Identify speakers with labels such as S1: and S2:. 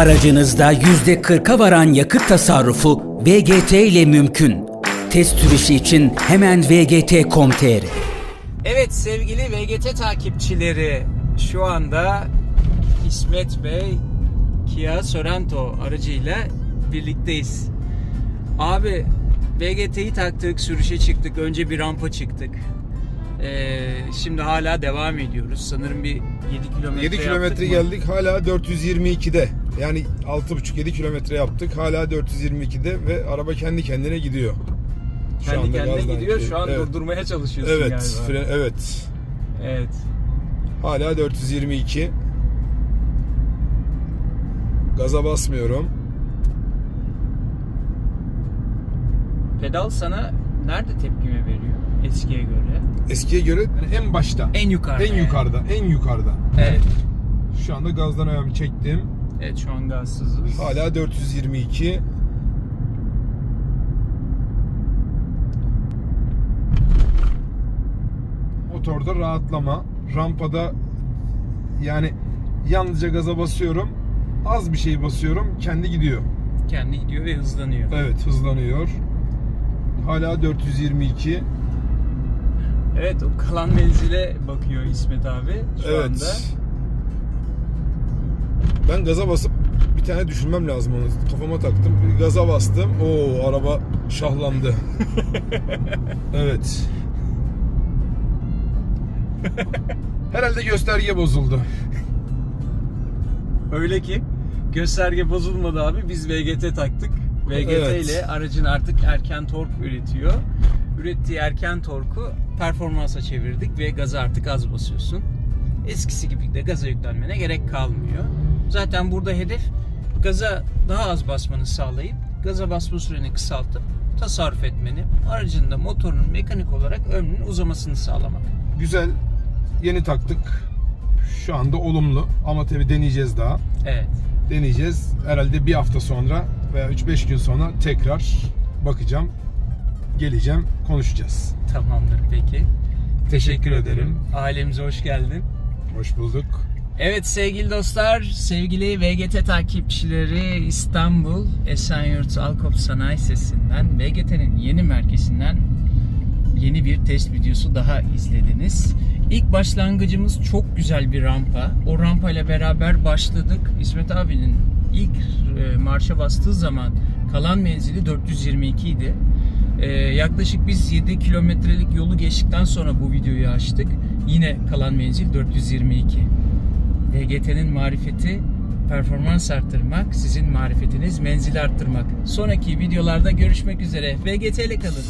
S1: Aracınızda %40'a varan yakıt tasarrufu VGT ile mümkün. Test sürüşü için hemen vgt.com.tr
S2: Evet sevgili VGT takipçileri şu anda İsmet Bey Kia Sorento aracıyla birlikteyiz. Abi VGT'yi taktık, sürüşe çıktık. Önce bir rampa çıktık. Ee, şimdi hala devam ediyoruz. Sanırım bir 7 kilometre
S3: 7
S2: yaptık
S3: kilometre geldik hala 422'de. Yani 6,5-7 kilometre yaptık hala 422'de ve araba kendi kendine gidiyor. Şu
S2: Kendi
S3: anda
S2: kendine
S3: gazdan
S2: gidiyor.
S3: ki-
S2: Şu an
S3: evet.
S2: durdurmaya çalışıyorsun
S3: Evet,
S2: galiba.
S3: fren, evet.
S2: Evet.
S3: Hala 422. Gaza basmıyorum.
S2: Pedal sana nerede tepkime veriyor eskiye göre?
S3: Eskiye göre yani en başta.
S2: En yukarıda.
S3: En
S2: yani.
S3: yukarıda, en yukarıda.
S2: Evet.
S3: Şu anda gazdan ayağımı çektim.
S2: Evet şu an gazsızız.
S3: Hala 422. Motorda rahatlama. Rampada yani yalnızca gaza basıyorum. Az bir şey basıyorum. Kendi gidiyor.
S2: Kendi gidiyor ve hızlanıyor.
S3: Evet hızlanıyor. Hala 422.
S2: Evet o kalan menzile bakıyor İsmet abi şu
S3: evet.
S2: anda.
S3: Ben gaza basıp bir tane düşünmem lazım onu. Kafama taktım. Bir gaza bastım. Oo araba şahlandı. evet. Herhalde gösterge bozuldu.
S2: Öyle ki gösterge bozulmadı abi biz VGT taktık. VGT
S3: Evet.
S2: ile aracın artık erken tork üretiyor. Ürettiği erken torku performansa çevirdik ve gaza artık az basıyorsun. Eskisi gibi de gaza yüklenmene gerek kalmıyor. Zaten burada hedef gaza daha az basmanı sağlayıp gaza basma süreni kısaltıp tasarruf etmeni, aracın da motorunun mekanik olarak ömrünün uzamasını sağlamak.
S3: Güzel. Yeni taktık. Şu anda olumlu ama tabi deneyeceğiz daha.
S2: Evet.
S3: Deneyeceğiz. Herhalde bir hafta sonra veya 3-5 gün sonra tekrar bakacağım. Geleceğim, konuşacağız.
S2: Tamamdır peki. Teşekkür ederim.
S3: ederim.
S2: Ailemize hoş geldin.
S3: Hoş bulduk.
S2: Evet sevgili dostlar, sevgili VGT takipçileri İstanbul Esenyurt Alkop Sanayi Sesi'nden VGT'nin yeni merkezinden yeni bir test videosu daha izlediniz. İlk başlangıcımız çok güzel bir rampa. O rampayla beraber başladık. İsmet abinin ilk e, marşa bastığı zaman kalan menzili 422 idi. E, yaklaşık biz 7 kilometrelik yolu geçtikten sonra bu videoyu açtık. Yine kalan menzil 422. VGT'nin marifeti performans arttırmak, sizin marifetiniz menzil arttırmak. Sonraki videolarda görüşmek üzere. VGT ile kalın.